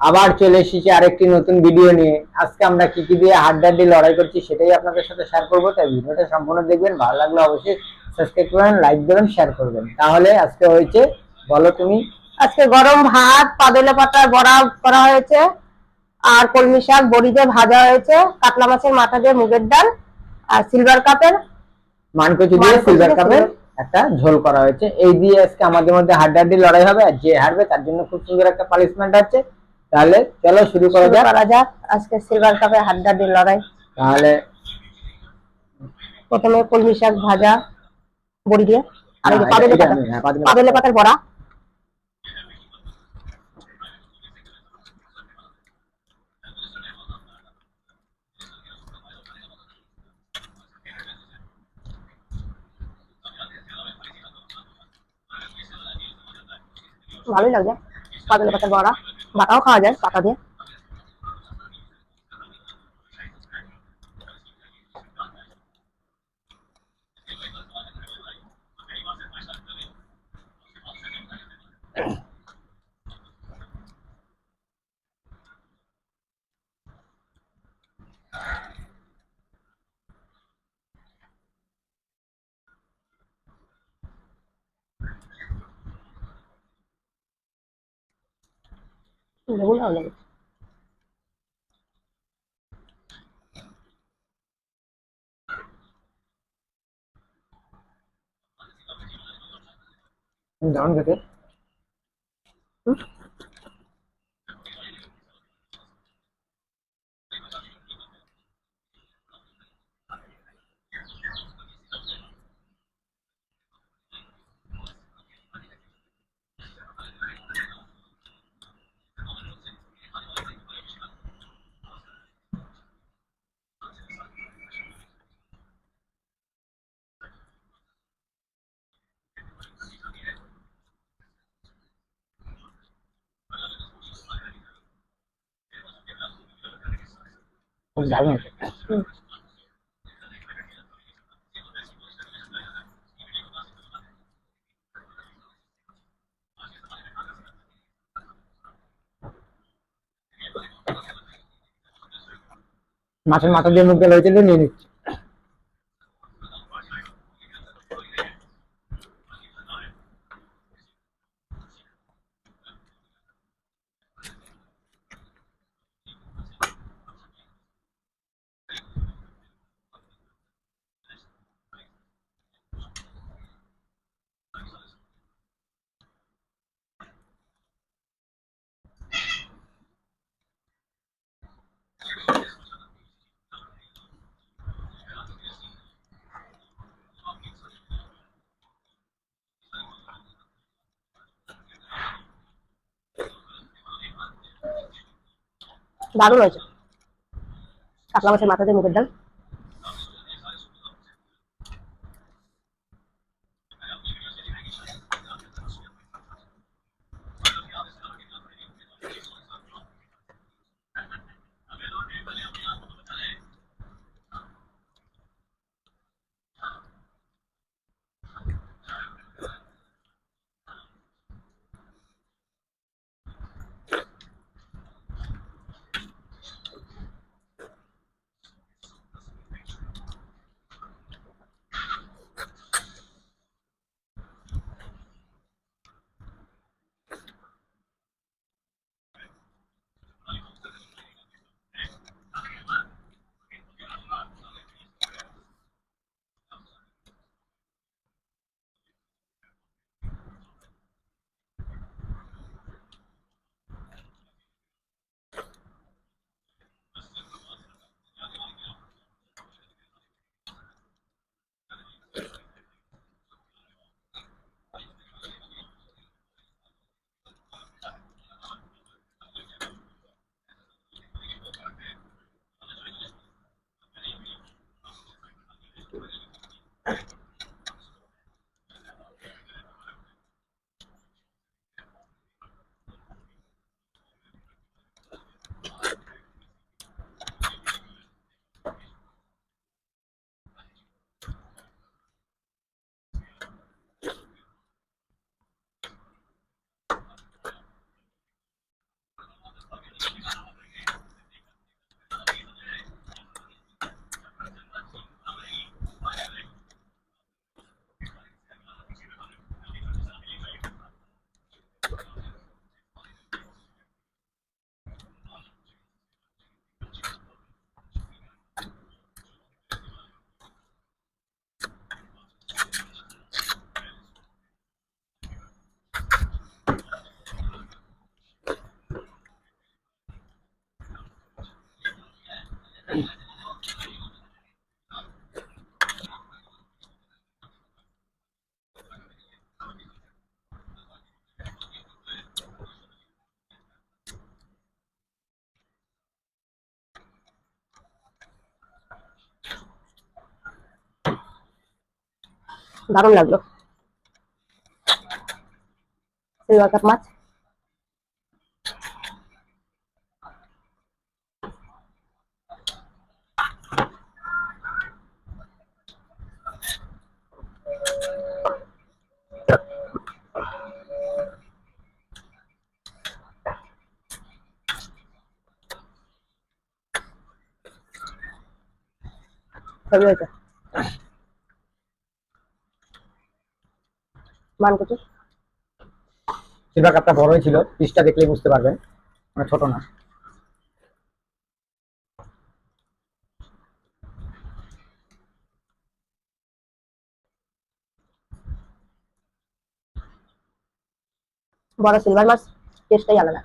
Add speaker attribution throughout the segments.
Speaker 1: আবার চলে এসেছি আরেকটি নতুন ভিডিও নিয়ে। আজকে আমরা কি কি দিয়ে হাড্ডাড্ডি লড়াই করছি সেটাই আপনাদের সাথে শেয়ার করব। তাই ভিডিওটা সম্পূর্ণ দেখবেন ভালো লাগলে অবশ্যই সাবস্ক্রাইব করবেন লাইক দেবেন শেয়ার করবেন। তাহলে আজকে হয়েছে বলো তুমি।
Speaker 2: আজকে গরম ভাত পাদলে পাতার বড়া করা হয়েছে আর কলমি শাক বড়ি দিয়ে ভাজা হয়েছে কাতলা মাছের মাথা দিয়ে মুগের ডাল আর সিলভার কাপের
Speaker 1: মানকচু দিয়ে সিলভার কাপের একটা ঝোল করা হয়েছে। এই দিয়ে আজকে আমাদের মধ্যে হাড্ডাড্ডি লড়াই হবে আর যে হারবে তার জন্য খুব সুন্দর একটা পানিশমেন্ট আছে। তাহলে চলো শুরু করা যাক।
Speaker 2: করা যাক। আজকে সিলভার কাপের হাড্ডাড্ডি লড়াই।
Speaker 1: তাহলে
Speaker 2: প্রথমে কলমি শাক ভাজা বড়ি দিয়ে। আর পাদলে পাতা।
Speaker 1: হ্যাঁ, পাদলে
Speaker 2: পাতার বড়া। ভালোই লাগছে পাদলে পাতার বড়া। বাটাও খাওয়া যায় পাতা দিয়ে ভালো লাগে
Speaker 1: দারুণ খেতে খুব
Speaker 2: হুম।
Speaker 1: মাছের মাথা দিয়ে মুখ গেলে হয়েছিল নিয়ে নিচ্ছি
Speaker 2: দারুণ হয়েছে। কাতলা মাছের মাথা দিয়ে ডাল। দারুণ লাগল সিলভার কাপ মাছ সবই হয়েছে মান কত?
Speaker 1: সিলভার কাপটা বড়ই ছিল পিসটা দেখলেই বুঝতে পারবেন মানে ছোট না।
Speaker 2: বড় সিলভার মাছ টেস্টটাই আলাদা।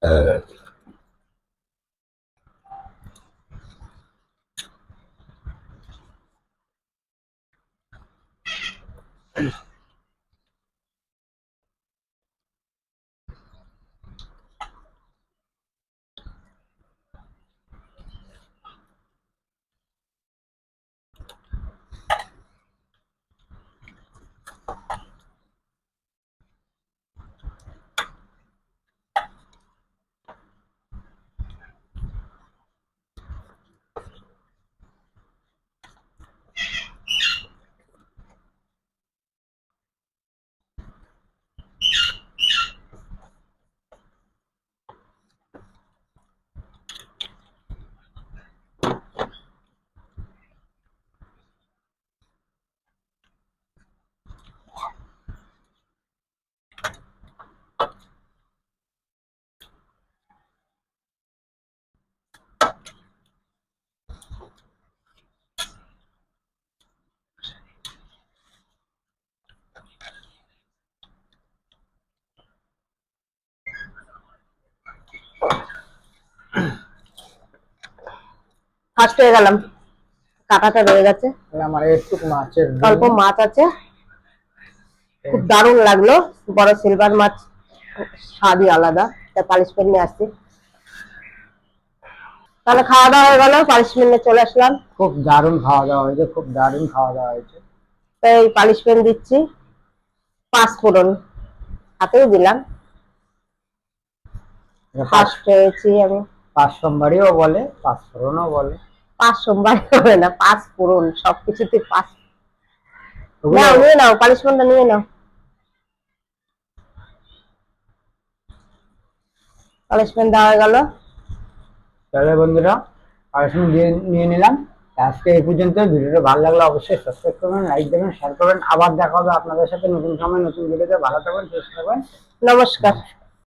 Speaker 2: 呃。just ফার্স্ট হয়ে গেলাম। কাটাটা রয়ে গেছে।
Speaker 1: তাহলে আমার একটু মাছের
Speaker 2: অল্প মাছ আছে। খুব দারুণ লাগল। বড় সিলভার মাছ। স্বাদই আলাদা। তাই পালিশমেন্ট নিয়ে আসছি। তাহলে খাওয়া দাওয়া হয়ে গেল। পালিশমেন্ট নিয়ে চলে আসলাম।
Speaker 1: খুব দারুণ খাওয়া দাওয়া হয়েছে। খুব দারুণ খাওয়া দাওয়া হয়েছে।
Speaker 2: তাই পালিশমেন্ট দিচ্ছি। পাঁচ ফোড়ন হাতেই দিলাম। ফার্স্ট হয়েছি আমি।
Speaker 1: পাঁচ সোমবারইও বলে পাঁচ ফোড়নও বলে।
Speaker 2: পাঁচ সোমবার হবে না পাঁচ ফোড়ন সবকিছুতে পাঁচ। নাও নিয়ে নাও পালিশমেন্টটা নিয়ে নাও। পালিশমেন্ট দেওয়া গেল।
Speaker 1: তাহলে বন্ধুরা দিয়ে নিয়ে নিলাম। আজকে এই পর্যন্ত ভিডিওটা ভালো লাগলে অবশ্যই সাবস্ক্রাইব করবেন লাইক দেবেন শেয়ার করবেন। আবার দেখা হবে আপনাদের সাথে নতুন সময় নতুন ভিডিওতে ভালো থাকবেন সুস্থ থাকবেন।
Speaker 2: নমস্কার।